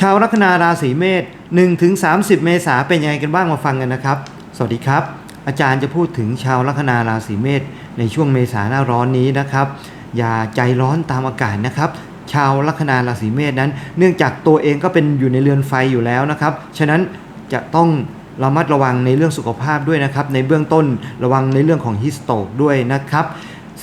ชาวลัคนาราศีเมษ1ถึง30 เมษาเป็นยังไงกันบ้างมาฟังกันนะครับ สวัสดีครับ อาจารย์จะพูดถึงชาวลัคนาราศีเมษในช่วงเมษาหน้าร้อนนี้นะครับ อย่าใจร้อนตามอากาศนะครับชาวลัคนาราศีเมษนั้น เนื่องจากตัวเองก็เป็นอยู่ในเรือนไฟอยู่แล้วนะครับ ฉะนั้นจะต้องระมัดระวังในเรื่องสุขภาพด้วยนะครับ ในเบื้องต้นระวังในเรื่องของฮิสโตกด้วยนะครับ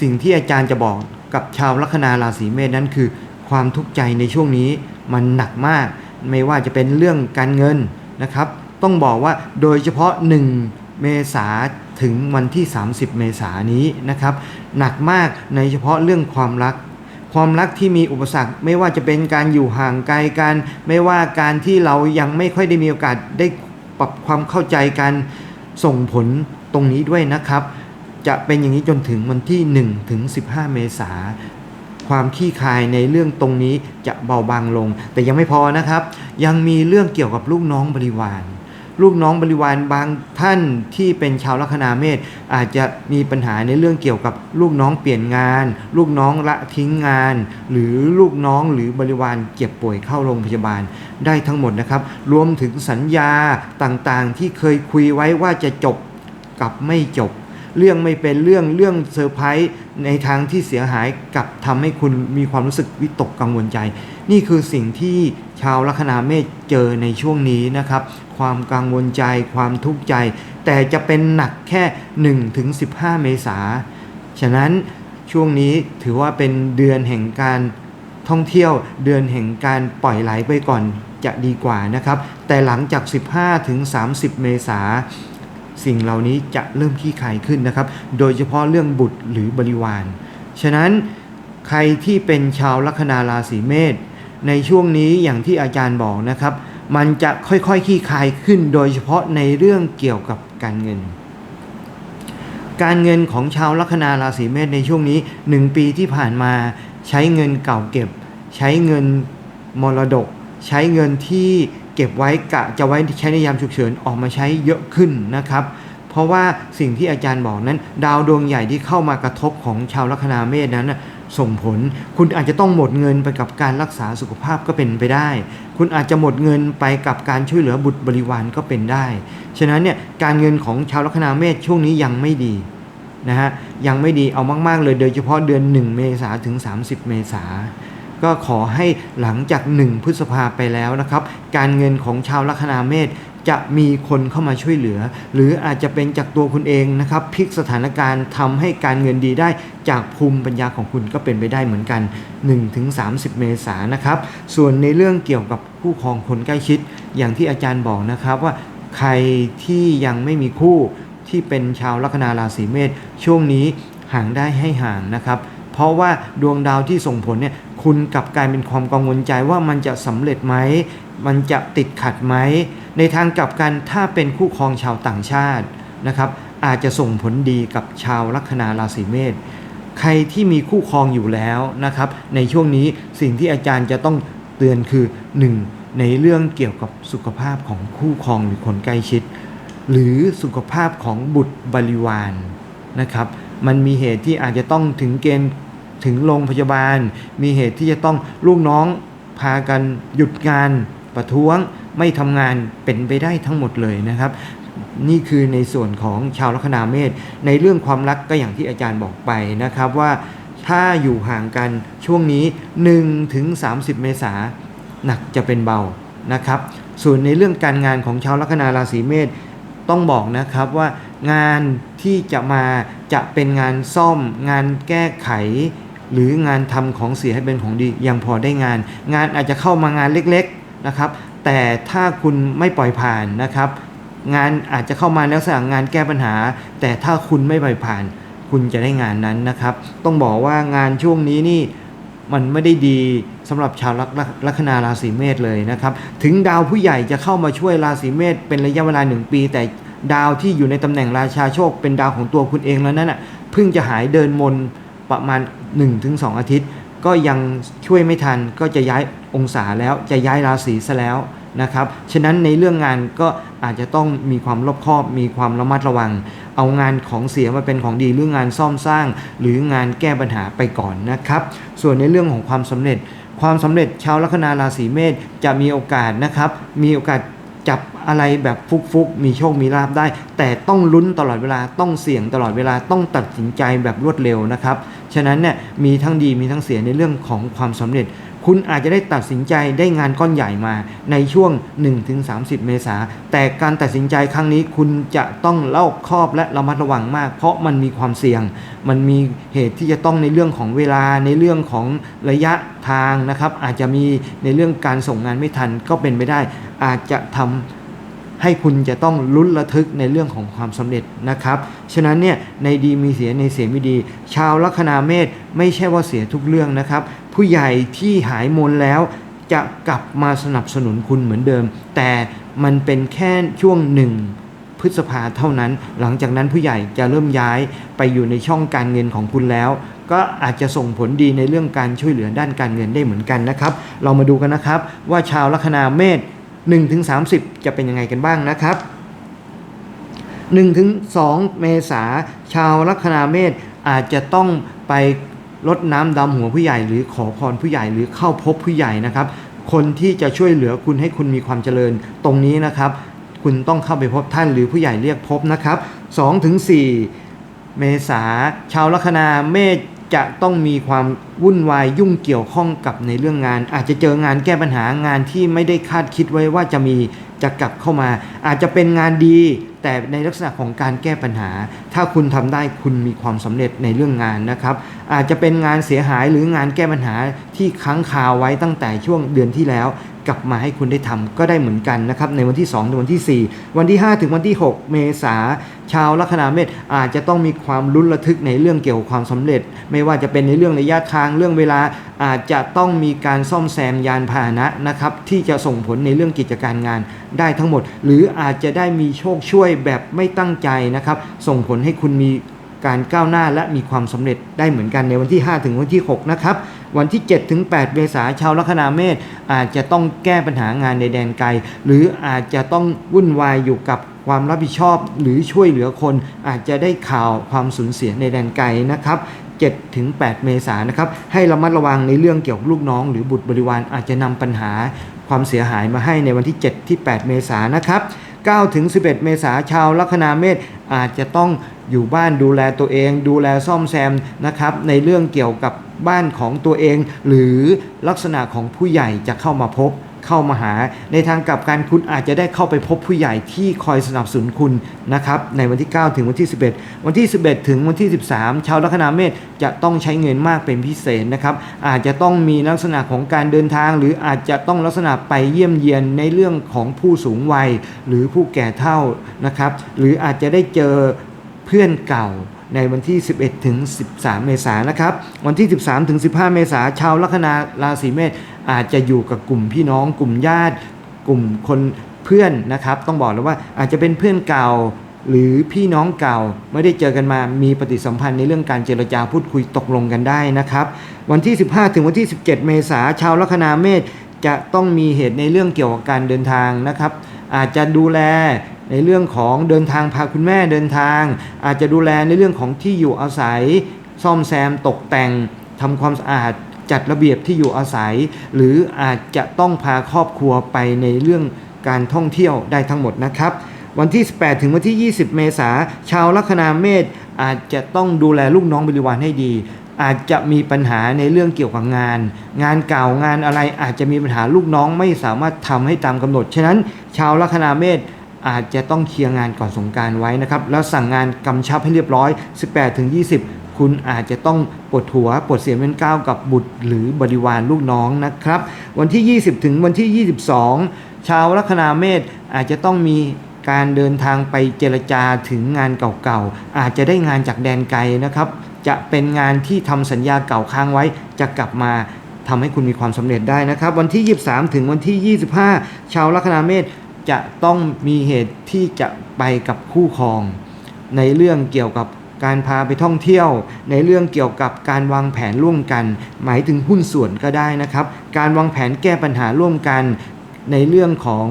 สิ่งที่อาจารย์จะบอกกับชาวลัคนาราศีเมษนั้นคือ ความทุกข์ใจในช่วงนี้มันหนักมาก ไม่ว่าจะเป็นเรื่องการเงินนะครับ ต้องบอกว่าโดยเฉพาะ 1 เมษาถึงวันที่ 30 เมษานนี้นะครับ หนักมากในเฉพาะเรื่องความรัก ความรักที่มีอุปสรรคไม่ว่าจะเป็นการอยู่ห่างไกลกัน ไม่ว่าการที่เรายังไม่ค่อยได้มีโอกาสได้ปรับความเข้าใจกันส่งผลตรงนี้ด้วยนะครับ จะเป็นอย่างนี้จนถึงวันที่ 1 ถึง 15 เมษา ความขี้คายในเรื่องตรงนี้จะเบาบางลง แต่ยังไม่พอนะครับ ยังมีเรื่องเกี่ยวกับลูกน้องบริวาร ลูกน้องบริวารบางท่านที่เป็นชาวลัคนาเมษอาจจะมีปัญหาในเรื่องเกี่ยวกับลูกน้องเปลี่ยนงาน ลูกน้องละทิ้งงาน หรือลูกน้องหรือบริวารเจ็บป่วยเข้าโรงพยาบาลได้ทั้งหมดนะครับ รวมถึงสัญญาต่างๆที่เคยคุยไว้ว่าจะจบกับไม่จบ เรื่องไม่เป็นเรื่องเรื่องเซอร์ไพรส์ในทางที่เสียหายกับทำให้คุณมีความรู้สึกวิตกกังวลใจ นี่คือสิ่งที่ชาวลัคนาเมษเจอในช่วงนี้นะครับ ความกังวลใจความทุกข์ใจ แต่จะเป็นหนักแค่1ถึง15 เมษาฉะนั้นช่วงนี้ถือว่าเป็นเดือนแห่งการท่องเที่ยวเดือนแห่งการปล่อยไหลไปก่อนจะดีกว่านะครับ แต่หลังจาก 15 ถึง 30 เมษา สิ่งเหล่านี้จะเริ่มขี้คายขึ้นนะครับ โดยเฉพาะเรื่องบุตรหรือบริวาร ฉะนั้นใครที่เป็นชาวลัคนาราศีเมษในช่วงนี้อย่างที่อาจารย์บอกนะครับ มันจะค่อยๆขี้คายขึ้น โดยเฉพาะในเรื่องเกี่ยวกับการเงิน การเงินของชาวลัคนาราศีเมษในช่วงนี้1ปีที่ผ่านมาใช้เงินเก่าเก็บ ใช้เงินมรดก ใช้เงินที่ เก็บไว้กะจะไว้ใช้ในยามฉุกเฉินออกมาใช้เยอะขึ้นนะครับ เพราะว่าสิ่งที่อาจารย์บอกนั้น ดาวดวงใหญ่ที่เข้ามากระทบของชาวลัคนาเมษนั้นส่งผล คุณอาจจะต้องหมดเงินไปกับการรักษาสุขภาพก็เป็นไปได้ คุณอาจจะหมดเงินไปกับการช่วยเหลือบุตรบริวารก็เป็นได้ ฉะนั้นเนี่ยการเงินของชาวลัคนาเมษช่วงนี้ยังไม่ดีนะฮะยังไม่ดีเอามาก ๆ เลยโดยเฉพาะเดือน 1 เมษาถึง 30 เมษา ก็ขอให้หลังจาก 1 พฤษภาไปแล้วนะครับ การเงินของชาวลัคนาเมษจะมีคนเข้ามาช่วยเหลือ หรืออาจจะเป็นจากตัวคุณเองนะครับพลิกสถานการณ์ทำให้การเงินดีได้จากภูมิปัญญาของคุณก็เป็นไปได้เหมือนกัน 1-30 เมษายนนะครับ ส่วนในเรื่องเกี่ยวกับคู่ครองคนใกล้ชิด อย่างที่อาจารย์บอกนะครับว่าใครที่ยังไม่มีคู่ที่เป็นชาวลัคนาราศีเมษช่วงนี้ห่างได้ให้ห่างนะครับ เพราะว่าดวงดาวที่ส่งผลเนี่ย คุณกลับกลายเป็นความกังวลใจว่ามันจะสำเร็จไหม มันจะติดขัดไหม ในทางกลับกันถ้าเป็นคู่ครองชาวต่างชาตินะครับ อาจจะส่งผลดีกับชาวลัคนาราศีเมษใครที่มีคู่ครองอยู่แล้วนะครับ ในช่วงนี้สิ่งที่อาจารย์จะต้องเตือนคือ 1. ในเรื่องเกี่ยวกับสุขภาพของคู่ครองหรือคนใกล้ชิด หรือสุขภาพของบุตรบริวารนะครับ มันมีเหตุที่อาจจะต้องถึงเกณฑ์ ถึงโรงพยาบาล มีเหตุที่จะต้องลูกน้องพากันหยุดงานประท้วงไม่ทำงานเป็นไปได้ทั้งหมดเลยนะครับ นี่คือในส่วนของชาวลัคนาเมษในเรื่องความรักก็อย่างที่อาจารย์บอกไปนะครับว่าถ้าอยู่ห่างกันช่วงนี้1ถึง30 เมษาหนักจะเป็นเบานะครับ ส่วนในเรื่องการงานของชาวลัคนาราศีเมษต้องบอกนะครับว่างานที่จะมาจะเป็นงานซ่อม งานแก้ไข หรืองานทำของเสียให้เป็นของดียังพอได้งาน งานอาจจะเข้ามางานเล็กๆนะครับ แต่ถ้าคุณไม่ปล่อยผ่านนะครับ งานอาจจะเข้ามาแล้วสั่งงานแก้ปัญหา แต่ถ้าคุณไม่ปล่อยผ่าน คุณจะได้งานนั้นนะครับ ต้องบอกว่างานช่วงนี้นี่มันไม่ได้ดีสำหรับชาวลัคนาราศีเมษเลยนะครับ ถึงดาวผู้ใหญ่จะเข้ามาช่วยราศีเมษเป็นระยะเวลาหนึ่งปี แต่ดาวที่อยู่ในตำแหน่งราชาโชค เป็นดาวของตัวคุณเองแล้วนั่นอะเพิ่งจะหายเดินมน ประมาณ 1-2 อาทิตย์ ก็ยังช่วยไม่ทันก็จะย้ายองศาแล้วจะย้ายราศีซะแล้วนะครับฉะนั้นในเรื่องงานก็อาจจะต้องมีความรอบคอบ มีความระมัดระวัง เอางานของเสียมาเป็นของดีหรืองานซ่อมสร้าง หรืองานแก้ปัญหาไปก่อนนะครับ ส่วนในเรื่องของความสำเร็จ ความสำเร็จชาวลัคนาราศีเมษจะมีโอกาสนะครับ มีโอกาสจับ อะไรแบบฟุกๆ มีโชคมีลาบได้ แต่ต้องลุ้นตลอดเวลาต้องเสี่ยงตลอดเวลาต้องตัดสินใจแบบรวดเร็วนะครับ ฉะนั้นเนี่ยมีทั้งดีมีทั้งเสียในเรื่องของความสำเร็จ คุณอาจจะได้ตัดสินใจได้งานก้อนใหญ่มาในช่วง 1-30 เมษาแต่การตัดสินใจครั้งนี้คุณจะต้องเล่าครอบและระมัดระวังมาก เพราะมันมีความเสี่ยง มันมีเหตุที่จะต้องในเรื่องของเวลาในเรื่องของระยะทางนะครับ อาจจะมีในเรื่องการส่งงานไม่ทันก็เป็นไปได้ อาจจะทำ ให้คุณจะต้องลุ้นระทึกในเรื่องของความสำเร็จนะครับ ฉะนั้นเนี่ยในดีมีเสียในเสียไม่ดี ชาวลัคนาเมษไม่ใช่ว่าเสียทุกเรื่องนะครับ ผู้ใหญ่ที่หายมนแล้วจะกลับมาสนับสนุนคุณเหมือนเดิม แต่มันเป็นแค่ช่วงหนึ่งพฤษภาเท่านั้น หลังจากนั้นผู้ใหญ่จะเริ่มย้ายไปอยู่ในช่องการเงินของคุณแล้ว ก็อาจจะส่งผลดีในเรื่องการช่วยเหลือด้านการเงินได้เหมือนกันนะครับ เรามาดูกันนะครับว่าชาวลัคนาเมษ 1ถึง30 จะเป็นยังไงกันบ้างนะครับ1ถึง2เมษาชาวลัคนาเมษอาจจะต้องไปรดน้ำดำหัวผู้ใหญ่หรือขอพรผู้ใหญ่หรือเข้าพบผู้ใหญ่นะครับ คนที่จะช่วยเหลือคุณให้คุณมีความเจริญตรงนี้นะครับ คุณต้องเข้าไปพบท่านหรือผู้ใหญ่เรียกพบนะครับ2ถึง4เมษาชาวลัคนาเมษ จะต้องมีความวุ่นวายยุ่งเกี่ยวข้องกับในเรื่องงาน อาจจะเจองานแก้ปัญหางานที่ไม่ได้คาดคิดไว้ว่าจะมีจะกลับเข้ามา อาจจะเป็นงานดี แต่ในลักษณะของการแก้ปัญหา ถ้าคุณทำได้คุณมีความสำเร็จในเรื่องงานนะครับ อาจจะเป็นงานเสียหายหรืองานแก้ปัญหาที่ค้างคาไว้ตั้งแต่ช่วงเดือนที่แล้ว กลับมาให้คุณได้ทำก็ได้เหมือนกันนะครับ ในวันที่2ถึงวันที่ 4 วันที่ 5 ถึงวันที่ 6 เมษาชาวลัคนาเมษอาจจะต้องมีความลุ้นระทึกในเรื่องเกี่ยวกับความสำเร็จ ไม่ว่าจะเป็นในเรื่องระยะทางเรื่องเวลาอาจจะต้องมีการซ่อมแซมยานพาหนะนะครับที่จะส่งผลในเรื่องกิจการงานได้ทั้งหมด หรืออาจจะได้มีโชคช่วยแบบไม่ตั้งใจนะครับส่งผลให้คุณมีการก้าวหน้าและมีความสำเร็จได้เหมือนกันในวันที่ 5 ถึงวันที่ 6 นะครับ วันที่ 7 ถึง 8 เมษาชาวลัคนาเมษอาจจะต้องแก้ปัญหางานในแดนไกล หรืออาจจะต้องวุ่นวายอยู่กับความรับผิดชอบหรือช่วยเหลือคน อาจจะได้ข่าวความสูญเสียในแดนไกลนะครับ7ถึง8เมษายนนะครับ ให้ระมัดระวังในเรื่องเกี่ยวกับลูกน้อง หรือบุตรบริวารอาจจะนำปัญหาความเสียหายมาให้ในวันที่ 7 ที่ 8 เมษายนนะครับ 9ถึง11 เมษาชาวลัคนาเมษอาจจะต้องอยู่บ้านดูแลตัวเอง ดูแลซ่อมแซมนะครับ ในเรื่องเกี่ยวกับบ้านของตัวเอง หรือลักษณะของผู้ใหญ่จะเข้ามาพบ เข้ามาหา ในทางกลับการคุณอาจจะได้เข้าไปพบผู้ใหญ่ที่คอยสนับสนุนคุณนะครับในวันที่ 9 ถึงวันที่ 11 วันที่ 11 ถึงวันที่ 13 ชาวลัคนาเมษจะต้องใช้เงินมากเป็นพิเศษนะครับอาจจะต้องมีลักษณะของการเดินทาง หรืออาจจะต้องลักษณะไปเยี่ยมเยียนในเรื่องของผู้สูงวัย หรือผู้แก่เฒ่านะครับหรืออาจจะได้เจอเพื่อนเก่า ในวันที่ 11 ถึง 13 เมษายนนะครับ วันที่ 13 ถึง 15 เมษายนชาวลัคนาราศีเมษอาจจะอยู่กับกลุ่มพี่น้อง กลุ่มญาติ กลุ่มคนเพื่อนนะครับ ต้องบอกเลยว่าอาจจะเป็นเพื่อนเก่าหรือพี่น้องเก่าไม่ได้เจอกันมามีปฏิสัมพันธ์ในเรื่องการเจรจาพูดคุยตกลงกันได้นะครับ วันที่ 15 ถึงวันที่ 17 เมษายนชาวลัคนาเมษจะต้องมีเหตุในเรื่องเกี่ยวกับการเดินทางนะครับ อาจจะดูแล ในเรื่องของเดินทางพาคุณแม่เดินทาง อาจจะดูแลในเรื่องของที่อยู่อาศัย ซ่อมแซมตกแต่งทำความสะอาดจัดระเบียบที่อยู่อาศัย หรืออาจจะต้องพาครอบครัวไปในเรื่องการท่องเที่ยวได้ทั้งหมดนะครับ วันที่ 18 ถึงวันที่ 20 เมษาชาวลัคนาเมษอาจจะต้องดูแลลูกน้องบริวารให้ดี อาจจะมีปัญหาในเรื่องเกี่ยวกับงาน งานเก่างานอะไรอาจจะมีปัญหาลูกน้องไม่สามารถทำให้ตามกำหนด ฉะนั้น ชาวลัคนาเมษ อาจจะต้องเคลียร์งานก่อนสงการไว้นะครับ แล้วสั่งงานกำชับให้เรียบร้อย 18ถึง20 คุณอาจจะต้องปวดหัวปวดเสียเป็นก้าวกับบุตรหรือบริวารลูกน้องนะครับ วันที่ 20 ถึงวันที่ 22 ชาวลัคนาเมษอาจจะต้องมีการเดินทางไปเจรจาถึงงานเก่าๆ อาจจะได้งานจากแดนไกลนะครับ จะเป็นงานที่ทำสัญญาเก่าค้างไว้จะกลับมาทำให้คุณมีความสำเร็จได้นะครับ วันที่ 23 ถึงวันที่ 25 ชาวลัคนาเมษ จะต้องมีเหตุที่จะไปกับคู่ครอง ในเรื่องเกี่ยวกับการพาไปท่องเที่ยว ในเรื่องเกี่ยวกับการวางแผนร่วมกัน หมายถึงหุ้นส่วนก็ได้นะครับ การวางแผนแก้ปัญหาร่วมกัน ในเรื่องของ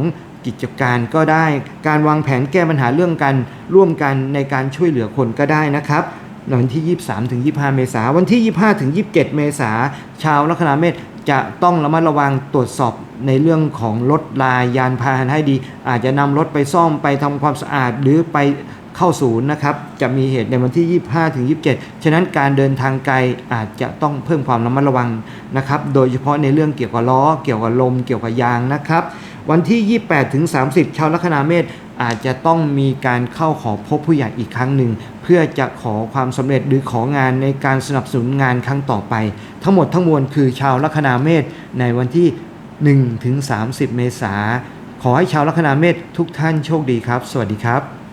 กิจการก็ได้ การวางแผนแก้ปัญหาเรื่องกันร่วมกันในการช่วยเหลือคนก็ได้นะครับวันที่ 23ถึง25 เมษาวันที่ 25ถึง27 เมษาชาวลัคนาเมษจะต้องระมัดระวังตรวจสอบ ในเรื่องของรถลายยานพาหนะให้ดี อาจจะนำรถไปซ่อมไปทำความสะอาดหรือไปเข้าศูนย์นะครับจะมีเหตุในวันที่ 25 ถึง 27 ฉะนั้นการเดินทางไกลอาจจะต้องเพิ่มความระมัดระวังนะครับ โดยเฉพาะในเรื่องเกี่ยวกับล้อ เกี่ยวกับลม เกี่ยวกับยางนะครับ วันที่ 28 ถึง 30 ชาวลัคนาเมษอาจจะต้องมีการเข้าขอพบผู้ใหญ่อีกครั้งหนึ่ง เพื่อจะขอความสำเร็จหรือของานในการสนับสนุนงานครั้งต่อไป ทั้งหมดทั้งมวลคือชาวลัคนาเมษในวันที่ 1ถึง30 เมษาขอให้ชาวลัคนาเมษทุกท่านโชคดีครับ สวัสดีครับ